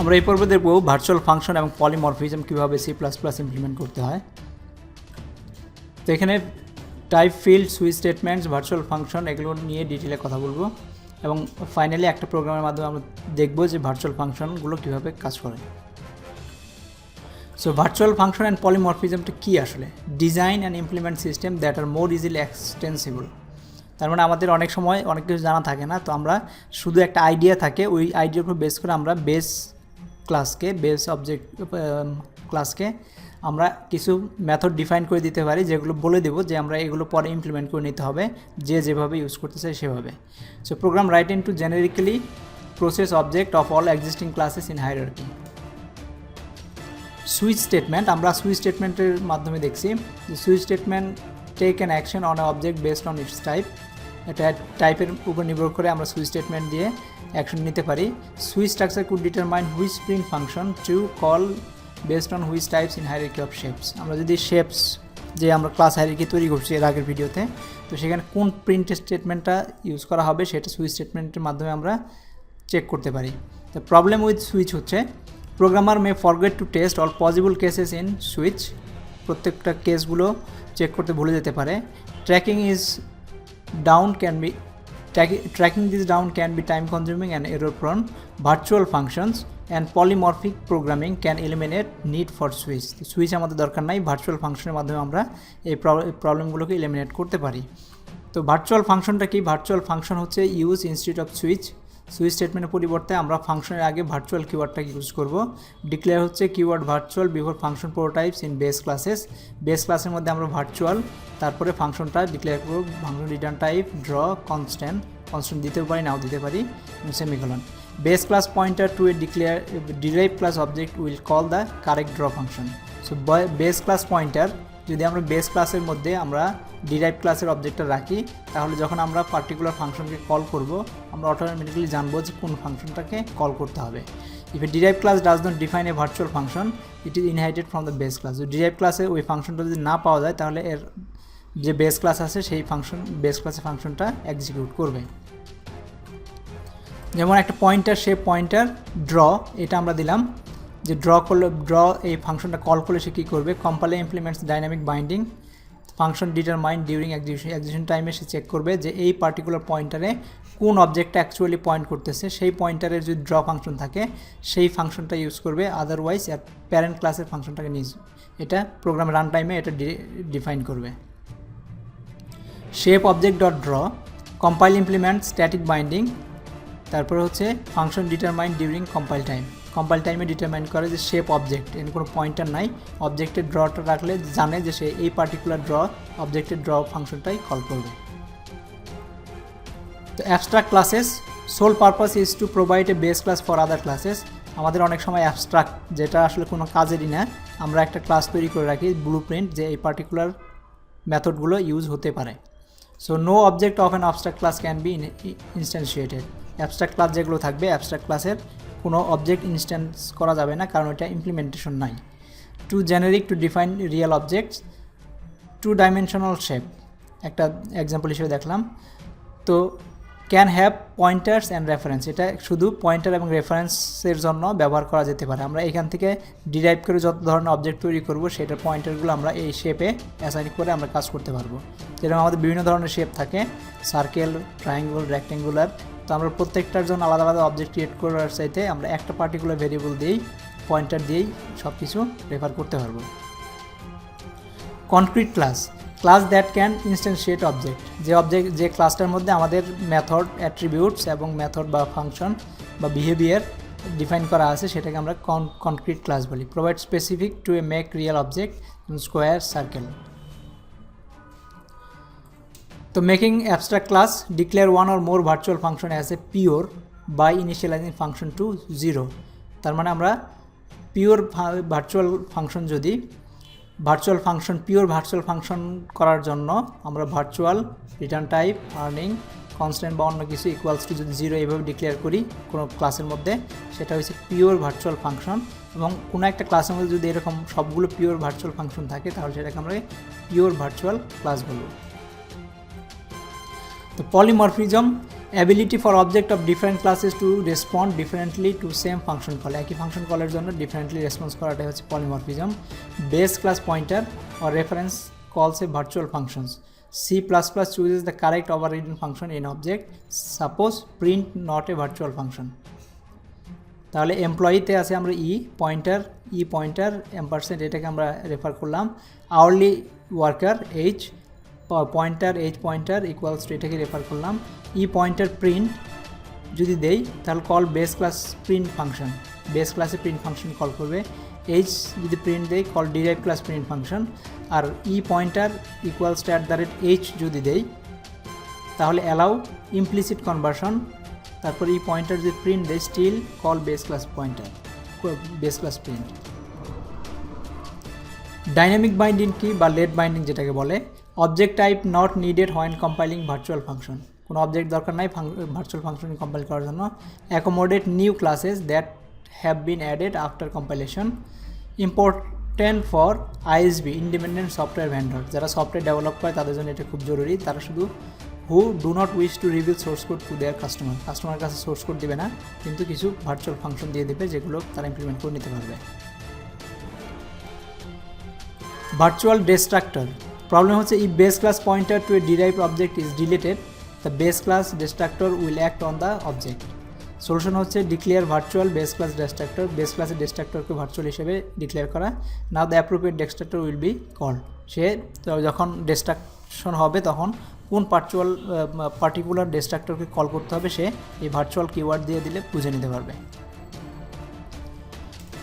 আমরা এই পর্বে দেখব ভার্চুয়াল ফাংশন এবং পলিমরফিজম কীভাবে সি প্লাস প্লাস ইমপ্লিমেন্ট করতে হয়। তো এখানে type field switch statements virtual function এগুলো নিয়ে ডিটেলে কথা বলব এবং ফাইনালি একটা প্রোগ্রামের মাধ্যমে আমরা দেখব যে ভার্চুয়াল ফাংশনগুলো কীভাবে কাজ করে। সো ভার্চুয়াল ফাংশন অ্যান্ড পলিমরফিজমটা কী আসলে? Design and implement system that are more easily extensible তার মানে আমাদের অনেক সময় অনেক কিছু জানা থাকে না, তো আমরা শুধু একটা আইডিয়া থাকে, ওই আইডিয়ার উপর বেস করে আমরা বেস ক্লাসকে বেস অবজেক্ট ক্লাসকে আমরা কিছু মেথড ডিফাইন করে দিতে পারি, যেগুলো বলে দেবো যে আমরা এগুলো পরে ইমপ্লিমেন্ট করে নিতে হবে, যে যেভাবে ইউজ করতে চাই সেভাবে। So program right in to generically process object of all existing classes in hierarchy switch statement আমরা সুইচ স্টেটমেন্টের মাধ্যমে দেখছি, যে switch statement take an action on object based on its type এটা টাইপের উপর নির্ভর করে আমরা সুইচ স্টেটমেন্ট দিয়ে অ্যাকশন নিতে পারি। Switch structure could determine which spring function to call based on which types in hierarchy of shapes আমরা যদি শেপস যে আমরা ক্লাস হায়ারিকি তৈরি করছি এর আগের ভিডিওতে তো সেখানে কোন প্রিন্ট স্টেটমেন্টটা ইউজ করা হবে সেটা সুইচ স্টেটমেন্টের মাধ্যমে আমরা চেক করতে পারি। তো প্রবলেম উইথ সুইচ হচ্ছে programmer may forget to test all possible cases in switch প্রত্যেকটা কেসগুলো চেক করতে ভুলে যেতে পারে। Tracking is down can be tracking this down can be time consuming and error prone virtual functions and polymorphic programming can eliminate need for switch switch আমাদের দরকার নাই virtual ফাংশনের মাধ্যমে আমরা এই প্রবলেমগুলোকে এলিমিনেট করতে পারি। তো ভার্চুয়াল ফাংশনটা কি? ভার্চুয়াল ফাংশন হচ্ছে use instead of switch switch স্টেটমেন্টের পরিবর্তে আমরা ফাংশনের আগে ভার্চুয়াল কিওয়ার্ডটা ইউজ করব। ডিক্লেয়ার হচ্ছে keyword virtual before function prototypes in base classes base ক্লাসের মধ্যে আমরা ভার্চুয়াল তারপরে ফাংশনটা ডিক্লেয়ার করব। Function return type draw constant constant দিতেও পারি, নাও দিতে পারি semicolon base class pointer to a declare derive class object will call the correct draw function so base class pointer যদি আমরা বেস ক্লাসের মধ্যে আমরা ডিরাইভ ক্লাসের অবজেক্টটা রাখি, তাহলে যখন আমরা পার্টিকুলার ফাংশনকে কল করব, আমরা অটোমেটিক্যালি জানব যে কোন ফাংশনটাকে কল করতে হবে। If a derive class does not define a virtual function it is inherited from the base class যদি ডিরাইভ ক্লাসে ওই ফাংশনটা যদি না পাওয়া যায়, তাহলে এর যে বেস ক্লাস আছে, সেই ফাংশন বেস ক্লাসের ফাংশনটা এক্সিকিউট করবে। যেমন একটা পয়েন্টার সে পয়েন্টার ড্র এটা আমরা দিলাম। যে ড্র করলে ড্র এই ফাংশনটা কল করলে সে কী করবে? Compile implements dynamic binding function determine during execution execution টাইমে সে চেক করবে যে এই পার্টিকুলার পয়েন্টারে কোন অবজেক্টটা অ্যাকচুয়ালি পয়েন্ট করতেছে। সেই পয়েন্টারের যদি ড্র ফাংশন থাকে, সেই ফাংশনটা ইউজ করবে। আদারওয়াইজ প্যারেন্ট ক্লাসের ফাংশনটাকে নিজ, এটা প্রোগ্রাম রান টাইমে এটা ডিফাইন করবে। Shape object dot draw compile implement static binding তারপরে হচ্ছে function determine during compile time compile টাইমে ডিটারমাইন করে যে শেপ অবজেক্ট এর কোনো পয়েন্টার নাই। অবজেক্টের ড্রটা রাখলে জানে যে সে এই পার্টিকুলার ড্র অবজেক্টের ড্র ফাংশনটাই কল করবে। তো abstract classes sole purpose is to provide a base class for other classes আমাদের অনেক সময় অ্যাবস্ট্রাক্ট যেটা আসলে কোনো কাজেরই না, আমরা একটা ক্লাস তৈরি করে রাখি ব্লু প্রিন্ট যে এই পার্টিকুলার মেথডগুলো ইউজ হতে পারে। So no object of an abstract class can be instantiated abstract class যেগুলো থাকবে অ্যাবস্ট্রাক্ট ক্লাসের কোনো অবজেক্ট ইনস্ট্যান্স করা যাবে না, কারণ এটা ইমপ্লিমেন্টেশন নাই। Too generic to define real objects two dimensional shape একটা এক্সাম্পল হিসেবে দেখলাম। তো can have pointers and reference এটা শুধু পয়েন্টার এবং রেফারেন্সের জন্য ব্যবহার করা যেতে পারে। আমরা এখান থেকে ডিরাইভ করে যত ধরনের অবজেক্ট তৈরি করব, সেটার পয়েন্টারগুলো আমরা এই শেপে অ্যাসাইন করে আমরা কাজ করতে পারব। যেরকম আমাদের বিভিন্ন ধরনের শেপ থাকে। সার্কেল ট্রায়াঙ্গুল রেক্টেঙ্গুলার তো আমরা প্রত্যেকটার জন্য আলাদা আলাদা অবজেক্ট ক্রিয়েট করার চাইতে আমরা একটা পার্টিকুলার ভেরিয়েবল দিয়েই পয়েন্টার দিয়েই সব কিছু রেফার করতে পারব। Concrete class class that can instantiate object যে অবজেক্ট যে ক্লাসটার মধ্যে আমাদের মেথড অ্যাট্রিবিউটস এবং মেথড বা ফাংশন বা বিহেভিয়ার ডিফাইন করা আছে, সেটাকে আমরা কনক্রিট ক্লাস বলি। Provide specific to a make real object square circle তো making abstract class declare one or more virtual function as a pure by initialising function to zero তার মানে আমরা পিওর ভার্চুয়াল ফাংশন যদি virtual function pure virtual function করার জন্য আমরা virtual return type earning constant বা অন্য কিছু ইকুয়ালস টু যদি জিরো এইভাবে ডিক্লেয়ার করি কোনো ক্লাসের মধ্যে, সেটা হচ্ছে পিওর ভার্চুয়াল ফাংশন এবং কোনো একটা ক্লাসের মধ্যে যদি এরকম সবগুলো পিওর ভার্চুয়াল ফাংশন থাকে, তাহলে সেটাকে আমরা পিওর ভার্চুয়াল ক্লাস বলব। তো polymorphism ability for object of different classes to respond differently to same function call একই ফাংশন কলের জন্য ডিফারেন্টলি রেসপন্স করাটাই হচ্ছে polymorphism base class pointer or reference calls a plus functions. C++ chooses the over overridden function in object suppose print not a virtual function তাহলে এমপ্লয়িতে আছে আমরা E pointer E pointer M percent এটাকে আমরা refer করলাম। Hourly worker H pointer H pointer equals to এটাকে refer করলাম। E pointer print যদি দেই, তাহলে call base class print function base ক্লাসে প্রিন্ট ফাংশন কল করবে। এইচ যদি প্রিন্ট দেই call derive class print function R E pointer equals to at the rate H যদি দেই, তাহলে অ্যালাউ ইমপ্লিসিট কনভার্সন তারপর এই পয়েন্টার যদি প্রিন্ট দেয় still call base class pointer base class print dynamic binding কি বা লেট বাইন্ডিং যেটাকে বলে object type not needed when compiling virtual function কোনো অবজেক্ট দরকার নাই ভার্চুয়াল ফাংশন কম্পাইল করার জন্য। Accommodate new classes that have been added after compilation important for ISB independent software vendor যারা সফটওয়্যার ডেভেলপ করে, তাদের জন্য এটা খুব জরুরি। তারা শুধু who do not wish to reveal source code to their customer customer কাছে সোর্স কোড দিবে না, কিন্তু কিছু ভার্চুয়াল ফাংশন দিয়ে দেবে, যেগুলো তারা ইমপ্লিমেন্ট করে নিতে পারবে। ভার্চুয়াল ডিস্ট্রাক্টর প্রবলেম হচ্ছে E base class pointer to a derive object is deleted the base class destructor will act on the object solution হচ্ছে declare virtual base class destructor base ক্লাসের ডিস্ট্রাক্টরকে ভার্চুয়াল হিসেবে declare করা। Now the appropriate destructor will be call সে যখন destruction হবে তখন কোন virtual particular ডিস্ট্রাক্টরকে call করতে হবে সে এই ভার্চুয়াল কিওয়ার্ড দিয়ে দিলে বুঝে নিতে পারবে।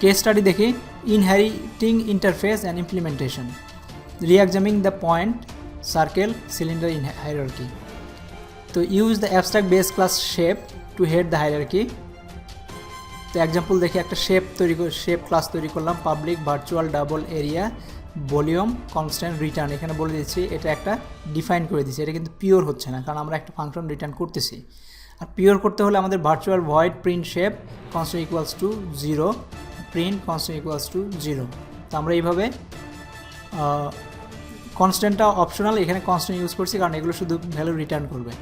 কেস স্টাডি দেখি। Inheriting interface and implementation reexamining the point circle cylinder in hierarchy তো use the abstract base class shape to head the hierarchy তো এক্সাম্পল দেখি একটা শেপ তৈরি শেপ ক্লাস তৈরি করলাম public virtual double area volume constant return এখানে বলে দিচ্ছি, এটা একটা ডিফাইন করে দিচ্ছি। এটা কিন্তু পিওর হচ্ছে না, কারণ আমরা একটা ফাংশন রিটার্ন করতেছি। আর পিওর করতে হলে আমাদের virtual void print shape constant equals to zero print constant equals to zero তো আমরা এইভাবে কনস্ট্যান্টটা অপশনাল এখানে কনস্ট্যান্ট ইউজ করছি কারণ এগুলো শুধু ভ্যালু রিটার্ন করবে।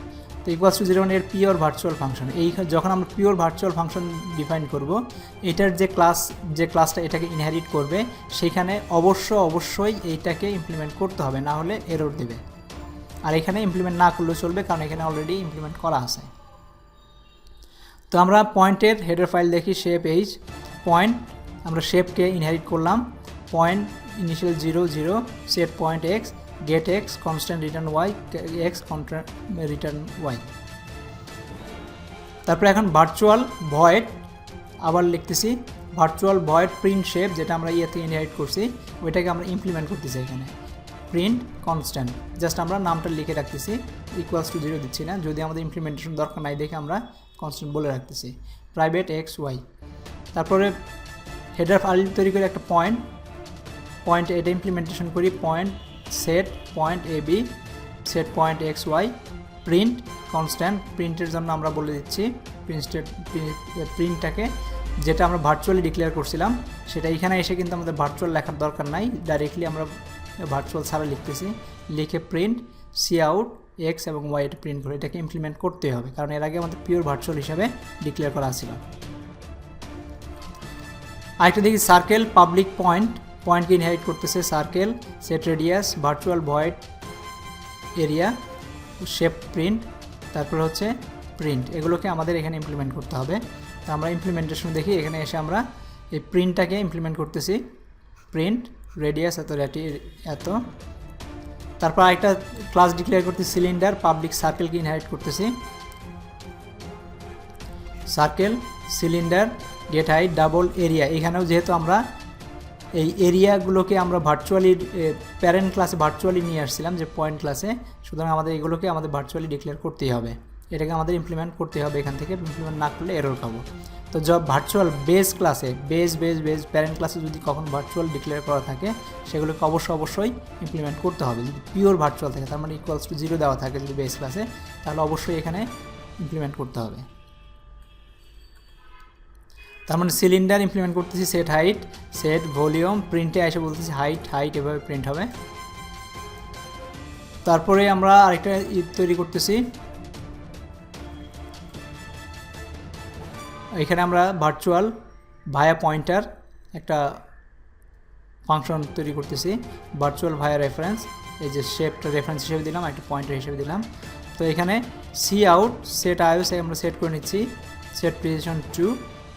তো ইকুয়ালস টু জিরো এর পিওর ভার্চুয়াল ফাংশন এই যখন আমরা পিওর ভার্চুয়াল ফাংশন ডিফাইন করব, এটার যে ক্লাস যে ক্লাসটা এটাকে ইনহেরিট করবে, সেখানে অবশ্য অবশ্যই এইটাকে ইমপ্লিমেন্ট করতে হবে, না হলে এরর দেবে। আর এখানে ইমপ্লিমেন্ট না করলেও চলবে, কারণ এখানে অলরেডি ইমপ্লিমেন্ট করা আছে। তো আমরা পয়েন্টের হেডার ফাইল দেখি শেপ এইচ পয়েন্ট আমরা শেপকে ইনহেরিট করলাম। Point initial zero zero set point x get x constant return y x constant return y তারপরে এখন ভার্চুয়াল ভয়েড আবার লিখতেছি ভার্চুয়াল ভয়েড প্রিন্ট শেপ যেটা আমরা ইয়েতে ইনহেরিট করছি, ওইটাকে আমরা ইমপ্লিমেন্ট করতেছি এখানে। প্রিন্ট কনস্ট্যান্ট জাস্ট আমরা নামটা লিখে রাখতেছি ইকুয়ালস টু জিরো দিচ্ছি না, যদি আমাদের ইমপ্লিমেন্টেশন দরকার নাই দেখে আমরা কনস্ট্যান্ট বলে রাখতেছি। প্রাইভেট এক্স ওয়াই তারপরে হেডার ফাইল তৈরি করে একটা পয়েন্ট পয়েন্ট এটা ইমপ্লিমেন্টেশন করি point set point a b set point x y print constant প্রিন্টের জন্য আমরা বলে দিচ্ছি প্রিন্টেড প্রিন্টটাকে যেটা আমরা ভার্চুয়ালি ডিক্লেয়ার করছিলাম, সেটা এখানে এসে কিন্তু আমাদের ভার্চুয়াল লেখার দরকার নাই ডাইরেক্টলি আমরা ভার্চুয়াল ছাড়া লিখতেছি, লিখে প্রিন্ট সি আউট এক্স এবং ওয়াই এটা প্রিন্ট করে এটাকে ইমপ্লিমেন্ট করতে হবে, কারণ এর আগে আমাদের পিওর ভার্চুয়াল হিসাবে ডিক্লেয়ার করা ছিল। আরেকটা দেখি সার্কেল পাবলিক পয়েন্ট পয়েন্টকে ইনহাইট করতেছে circle, set radius virtual void area shape print তারপর হচ্ছে প্রিন্ট এগুলোকে আমাদের এখানে ইমপ্লিমেন্ট করতে হবে। তো আমরা ইমপ্লিমেন্টেশন দেখি, এখানে এসে আমরা এই প্রিন্টটাকে ইমপ্লিমেন্ট করতেছি। প্রিন্ট রেডিয়াস এত রেটি এত। তারপর আরেকটা ক্লাস ডিক্লেয়ার করতেছি সিলিন্ডার পাবলিক সার্কেলকে ইনহাইট করতেছি। Circle cylinder get height double area এখানেও যেহেতু আমরা এই এরিয়াগুলোকে আমরা ভার্চুয়ালি প্যারেন্ট ক্লাসে ভার্চুয়ালি নিয়ে আসছিলাম যে পয়েন্ট ক্লাসে সুতরাং আমাদের এগুলোকে আমাদের ভার্চুয়ালি ডিক্লেয়ার করতেই হবে। এটাকে আমাদের ইমপ্লিমেন্ট করতে হবে এখান থেকে। ইমপ্লিমেন্ট না করলে এরর খাব তো জব ভার্চুয়াল বেস ক্লাসে বেস বেস বেস প্যারেন্ট ক্লাসে যদি কখন ভার্চুয়াল ডিক্লেয়ার করা থাকে, সেগুলোকে অবশ্যই অবশ্যই ইমপ্লিমেন্ট করতে হবে। যদি পিওর ভার্চুয়াল থাকে, তার মানে ইকুয়ালস টু জিরো দেওয়া থাকে যদি বেস ক্লাসে তাহলে অবশ্যই এখানে ইমপ্লিমেন্ট করতে হবে। তার মানে সিলিন্ডার ইমপ্লিমেন্ট করতেছি সেট হাইট সেট ভলিউম প্রিন্টে এসে বলতেছি হাইট হাইট এভাবে প্রিন্ট হবে। তারপরে আমরা আরেকটা তৈরি করতেছি। এখানে আমরা ভার্চুয়াল ভায়া পয়েন্টার একটা ফাংশন তৈরি করতেছি। ভার্চুয়াল ভায়া রেফারেন্স এই যে শেপটা রেফারেন্স হিসেবে দিলাম, একটা পয়েন্টার হিসেবে দিলাম। তো এখানে সি আউট সেট আইওস আমরা সেট করে নিচ্ছি। সেট প্রিসিশন টু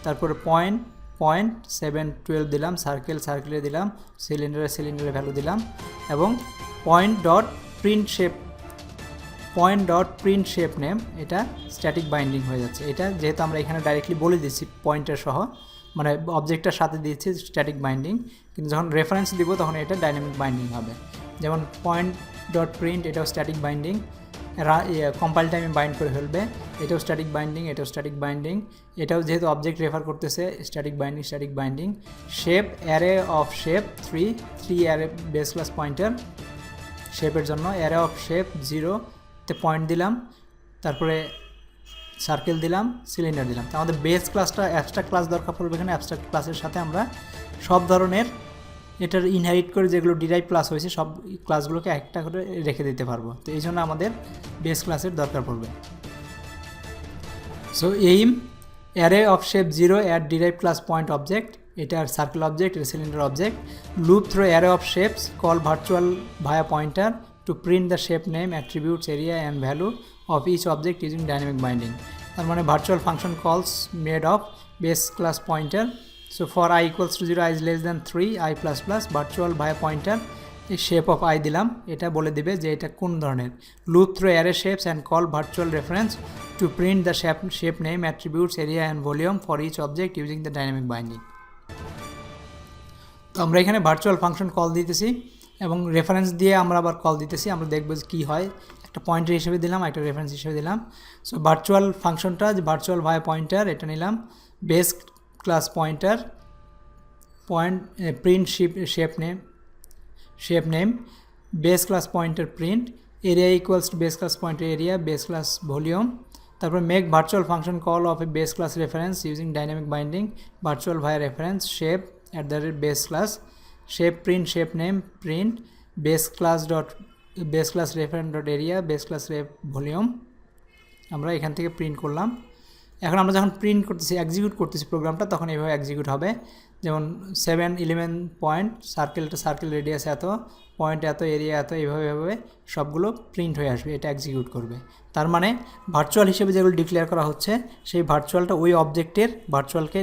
তারপরে পয়েন্ট পয়েন্ট সেভেন টুয়েলভ দিলাম সার্কেল সার্কেলে দিলাম সিলিন্ডারে সিলিন্ডারে ভ্যালু দিলাম এবং point dot print shape point dot print shape name এটা স্ট্যাটিক বাইন্ডিং হয়ে যাচ্ছে। এটা যেহেতু আমরা এখানে ডাইরেক্টলি বলে দিচ্ছি পয়েন্টের সহ মানে অবজেক্টটার সাথে দিচ্ছি স্ট্যাটিক বাইন্ডিং কিন্তু যখন রেফারেন্স দিব তখন এটা ডাইনামিক বাইন্ডিং হবে। যেমন পয়েন্ট ডট প্রিন্ট এটাও স্ট্যাটিক বাইন্ডিং কম্পাইল টাইমে বাইন্ড করে ফেলবে। এটাও স্ট্যাটিক বাইন্ডিং এটাও স্ট্যাটিক বাইন্ডিং এটাও যেহেতু অবজেক্ট রেফার করতেছে static binding static binding shape array of shape three three array base class pointer শেপের জন্য অ্যারে অফ শেপ জিরোতে পয়েন্ট দিলাম। তারপরে সার্কেল দিলাম সিলিন্ডার দিলাম। তো আমাদের বেস ক্লাসটা অ্যাবস্ট্রাক্ট ক্লাস দরকার পড়বে এখানে। অ্যাবস্ট্রাক্ট ক্লাসের সাথে আমরা সব ধরনের এটার ইনহারিট করে যেগুলো ডিরাইভ ক্লাস হয়েছে, সব ক্লাসগুলোকে একটা করে রেখে দিতে পারব। তো এই জন্য আমাদের বেস ক্লাসের দরকার পড়বে। So aim array of shape zero at derive class point object এটার সার্কেল অবজেক্ট এটা cylinder object loop through array of shapes call virtual via pointer to print the shape name attributes area and value of each object using dynamic binding তার মানে virtual function calls made of base class pointer for i equals to zero i is less than three i plus plus virtual via pointer এই shape of I দিলাম। এটা বলে দিবে যে এটা কোন ধরনের? Loop through array shapes and call virtual reference to print the shape shape name attributes area and volume for each object using the dynamic binding তো আমরা এখানে ভার্চুয়াল ফাংশন কল দিতেছি এবং রেফারেন্স দিয়ে আমরা আবার কল দিতেছি। আমরা দেখব যে কী হয়। একটা পয়েন্টার হিসেবে দিলাম একটা রেফারেন্স হিসেবে দিলাম। সো ভার্চুয়াল ফাংশনটা যে ভার্চুয়াল ভাই পয়েন্টার এটা নিলাম। Base class pointer point print shape shape name shape name base class pointer print area equals to base class pointer area base class volume তারপর make virtual function call of a base class reference using dynamic binding virtual via reference shape at the rate base class shape print shape name print base class dot base class reference dot area base class ref volume আমরা এখান থেকে print করলাম। এখন আমরা যখন print করতেছি execute করতেছি প্রোগ্রামটা তখন এইভাবে এক্সিকিউট হবে। যেমন সেভেন ইলেভেন পয়েন্ট সার্কেলটা সার্কেল রেডিয়াস এত পয়েন্ট এত এরিয়া এত, এইভাবে এভাবে সবগুলো প্রিন্ট হয়ে আসবে, এটা এক্সিকিউট করবে। তার মানে ভার্চুয়াল হিসেবে যেগুলো ডিক্লেয়ার করা হচ্ছে, সেই ভার্চুয়ালটা ওই অবজেক্টের ভার্চুয়ালকে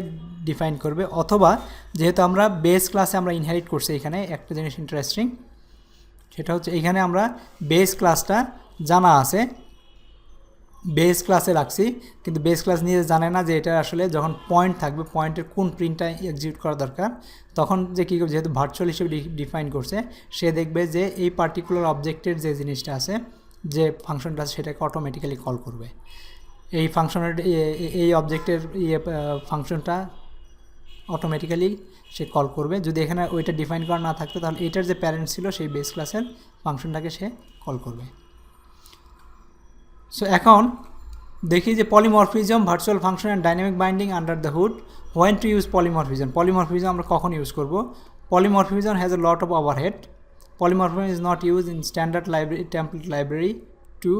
ডিফাইন করবে। অথবা যেহেতু আমরা বেস ক্লাসে আমরা ইনহেরিট করছি এখানে, একটা জিনিস ইন্টারেস্টিং সেটা হচ্ছে এখানে আমরা বেস ক্লাসটা জানা আছে বেস ক্লাসে রাখছি, কিন্তু বেস ক্লাস নিয়ে জানে না যে এটা আসলে যখন পয়েন্ট থাকবে পয়েন্টের কোন প্রিন্টটা এক্সিকিউট করা দরকার, তখন যে কী করবে, যেহেতু ভার্চুয়াল হিসেবে ডিফাইন করছে, সে দেখবে যে এই পার্টিকুলার অবজেক্টের যে জিনিসটা আছে, যে ফাংশনটা আছে, সেটাকে অটোমেটিক্যালি কল করবে। এই ফাংশনের এই অবজেক্টের ইয়ে ফাংশনটা অটোমেটিক্যালি সে কল করবে। যদি এখানে ওইটা ডিফাইন করা না থাকতো, তাহলে এটার যে প্যারেন্ট ছিল, সেই বেস ক্লাসের ফাংশনটাকে সে কল করবে। সো এখন দেখি যে polymorphism virtual function and dynamic binding under the hood when to use polymorphism polymorphism আমরা কখন ইউজ করব? Polymorphism has a lot of overhead polymorphism is not use in standard library template library to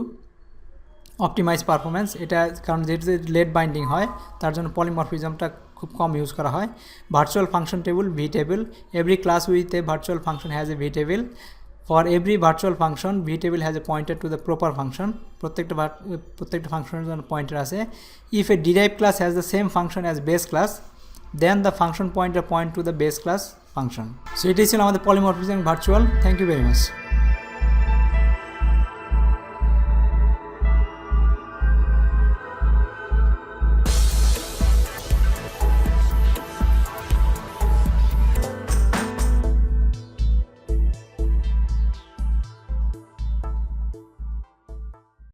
optimize performance এটা কারণ যেহেতু late binding হয়, তার জন্য পলিমরফিজমটা খুব কম ইউজ করা হয়। Virtual function table v table every class with a virtual function has a v table for every virtual function v table has a pointer to the proper function প্রত্যেকটা প্রত্যেকটা ফাংশনের জন্য পয়েন্টার আছে। If a derive class has the same function as base class then the function pointer point to the base class function so এটাই ছিল আমাদের polymorphism virtual thank you very much